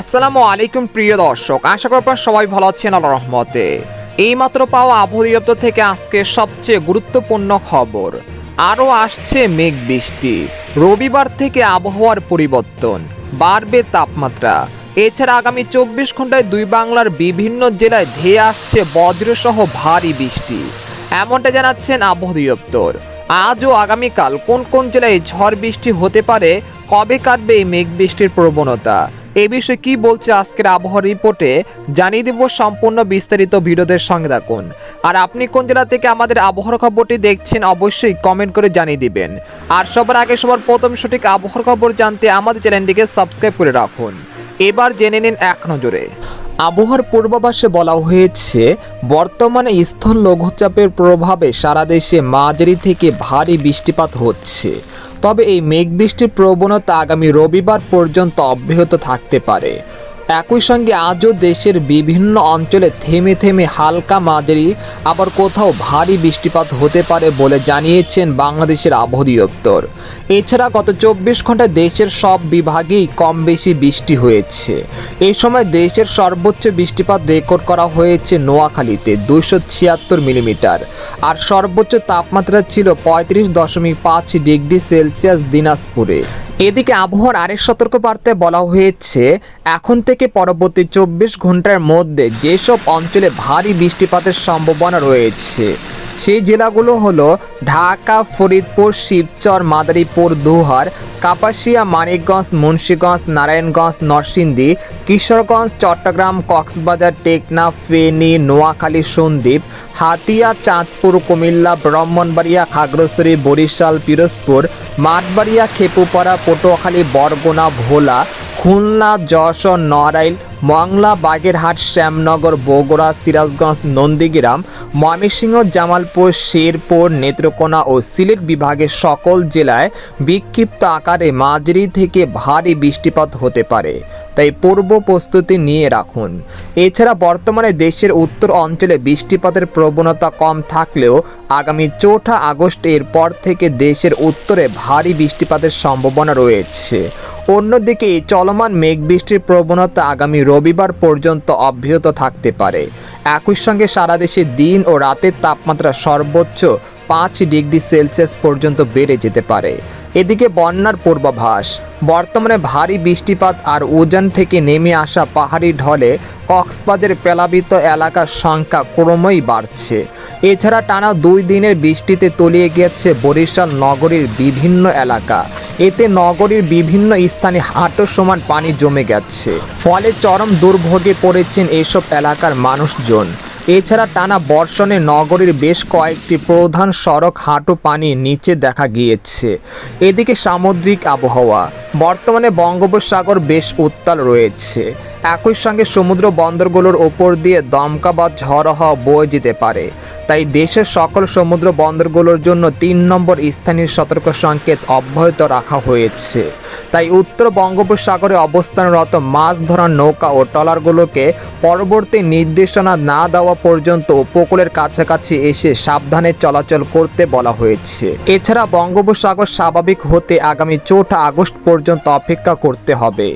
আসসালামু আলাইকুম, প্রিয় দর্শক। আশা করি আপনারা সবাই ভালো আছেন আল্লাহ রহমতে। এইমাত্র পাওয়া আবহাওয়া দপ্তর থেকে আজকে সবচেয়ে গুরুত্বপূর্ণ খবর। আরও আসছে মেঘ বৃষ্টি। রবিবার থেকে আবহাওয়ার পরিবর্তন। বাড়বে তাপমাত্রা। এছাড়া আগামী চব্বিশ ঘন্টায় দুই বাংলার বিভিন্ন জেলায় ধেয়ে আসছে বজ্রসহ ভারী বৃষ্টি। এমনটা জানাচ্ছেন আবহাওয়া দপ্তর আজ ও আগামীকাল কোন কোন জেলায় ঝড় বৃষ্টি হতে পারে, কবে কাটবে এই মেঘ বৃষ্টির প্রবণতা? এই বিষয়ে কি বলছে আজকের আবহাওয়া রিপোর্টে? জানিয়ে দেব সম্পূর্ণ বিস্তারিত ভিডিওদের সঙ্গে থাকুন। আর আপনি কোন জেলা থেকে আমাদের আবহাওয়ার খবরটি দেখছেন, অবশ্যই কমেন্ট করে জানিয়ে দিবেন। আর সবার আগে, সবার প্রথম সঠিক আবহাওয়ার খবর জানতে আমাদের চ্যানেলটিকে সাবস্ক্রাইব করে রাখুন। এবার জেনে নিন এক নজরে। আবহাওয়ার পূর্বাভাসে বলা হয়েছে, বর্তমানে স্থল লঘুচাপের প্রভাবে সারা দেশে মাঝারি থেকে ভারী বৃষ্টিপাত হচ্ছে। তবে এই মেঘ বৃষ্টির প্রবণতা আগামী রবিবার পর্যন্ত অব্যাহত থাকতে পারে। একই সঙ্গে আজও দেশের বিভিন্ন অঞ্চলে থেমে থেমে হালকা মাঝারি, আবার কোথাও ভারী বৃষ্টিপাত হতে পারে বলে জানিয়েছেন বাংলাদেশের আবহাওয়া দপ্তর এছাড়া গত চব্বিশ ঘন্টায় দেশের সব বিভাগেই কম বেশি বৃষ্টি হয়েছে। এই সময় দেশের সর্বোচ্চ বৃষ্টিপাত রেকর্ড করা হয়েছে নোয়াখালীতে, দুইশো ছিয়াত্তর মিলিমিটার। আর সর্বোচ্চ তাপমাত্রা ছিল পঁয়ত্রিশ দশমিক পাঁচ ডিগ্রি সেলসিয়াস দিনাজপুরে। এদিকে আবহাওয়ার আরেক সতর্কবার্তায় বলা হয়েছে, এখন থেকে পরবর্তী চব্বিশ ঘণ্টার মধ্যে যেসব অঞ্চলে ভারী বৃষ্টিপাতের সম্ভাবনা রয়েছে। সেই জেলাগুলো হলো ঢাকা, ফরিদপুর, শিবচর, মাদারীপুর, দুহার, কাপাসিয়া, মানিকগঞ্জ, মুন্সীগঞ্জ, নারায়ণগঞ্জ, নরসিংদী, কিশোরগঞ্জ, চট্টগ্রাম, কক্সবাজার টেকনাফ ফেনী, নোয়াখালী, সন্দ্বীপ, হাতিয়া, চাঁদপুর, কুমিল্লা, ব্রাহ্মণবাড়িয়া, খাগড়াছড়ি, বরিশাল, পিরোজপুর, মাঠবাড়িয়া, খেপুপাড়া, পটুয়াখালী, বরগুনা, ভোলা, খুলনা, যশোর, নড়াইল মংলা, বাগেরহাট, শ্যামনগর, বগুড়া, সিরাজগঞ্জ, নন্দীগ্রাম, ময়মনসিংহ, জামালপুর, শেরপুর, নেত্রকোনা ও সিলেট বিভাগের সকল জেলায় বিক্ষিপ্ত আকারে মাঝারি থেকে ভারী বৃষ্টিপাত হতে পারে। তাই পূর্ব প্রস্তুতি নিয়ে রাখুন। এছাড়া বর্তমানে দেশের উত্তর অঞ্চলে বৃষ্টিপাতের প্রবণতা কম থাকলেও আগামী চৌঠা আগস্ট এর পর থেকে দেশের উত্তরে ভারী বৃষ্টিপাতের সম্ভাবনা রয়েছে। অন্যদিকে চলমান মেঘ বৃষ্টির প্রবণতা আগামী রবিবার পর্যন্ত অব্যাহত থাকতে পারে। একই সঙ্গে সারা দেশে দিন ও রাতের তাপমাত্রা সর্বোচ্চ পাঁচ ডিগ্রি সেলসিয়াস পর্যন্ত বেড়ে যেতে পারে। এদিকে বন্যার পূর্বাভাস, বর্তমানে ভারী বৃষ্টিপাত আর উজান থেকে নেমে আসা পাহাড়ি ঢলে কক্সবাজার প্লাবিত এলাকার সংখ্যা ক্রমই বাড়ছে। এছাড়া টানা দুই দিনের বৃষ্টিতে তলিয়ে গিয়েছে বরিশাল নগরীর বিভিন্ন এলাকা। এতে নগরীর বিভিন্ন স্থানে হাঁটো সমান পানি জমে গেছে। ফলে চরম দুর্ভোগে পড়েছেন এসব এলাকার মানুষজন। এছাড়া টানা বর্ষণে নগরীর বেশ কয়েকটি প্রধান সড়ক হাঁটু পানি নিচে দেখা গিয়েছে। এদিকে সামুদ্রিক আবহাওয়া। বর্তমানে বঙ্গোপসাগর বেশ উত্তাল রয়েছে। একই সঙ্গে সমুদ্র বন্দরগুলোর ওপর দিয়ে দমকা বা ঝড় হওয়া বয়ে যেতে পারে। তাই দেশের সকল সমুদ্র বন্দরগুলোর জন্য তিন নম্বর স্থানীয় সতর্ক সংকেত অব্যাহত রাখা হয়েছে। তাই উত্তর বঙ্গোপসাগরে অবস্থানরত মাছ ধরার নৌকা ও ট্রলারগুলোকে পরবর্তী নির্দেশনা না দেওয়া পর্যন্ত উপকূলের কাছাকাছি এসে সাবধানে চলাচল করতে বলা হয়েছে। এছাড়া বঙ্গোপসাগর স্বাভাবিক হতে আগামী চৌঠা আগস্ট পর্যন্ত অপেক্ষা করতে হবে।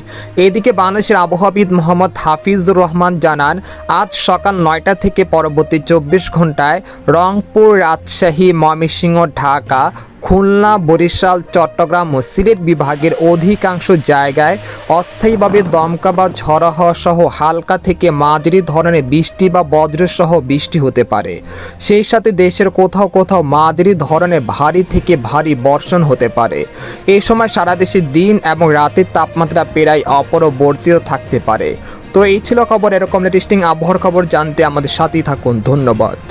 এদিকে বাংলাদেশের আবহাওয়াবিদ মোহাম্মদ হাফিজুর রহমান জানান, আজ সকাল নয়টা থেকে পরবর্তী চব্বিশ ঘন্টায় রংপুর, রাজশাহী, ময়মনসিংহ, ঢাকা খুলনা, বরিশাল, চট্টগ্রাম ও সিলেট বিভাগের অধিকাংশ জায়গায় অস্থায়ীভাবে দমকা বা ঝড় হওয়া সহ হালকা থেকে মাঝারি ধরনের বৃষ্টি বা বজ্রসহ বৃষ্টি হতে পারে। সেই সাথে দেশের কোথাও কোথাও মাঝারি ধরনের ভারী থেকে ভারী বর্ষণ হতে পারে। এই সময় সারা দেশে দিন এবং রাতের তাপমাত্রা প্রায় অপরবর্তীত থাকতে পারে। তো এই ছিল খবর, এরকম লেটেস্টিং আবহাওয়ার খবর জানতে আমাদের সাথেই থাকুন। ধন্যবাদ।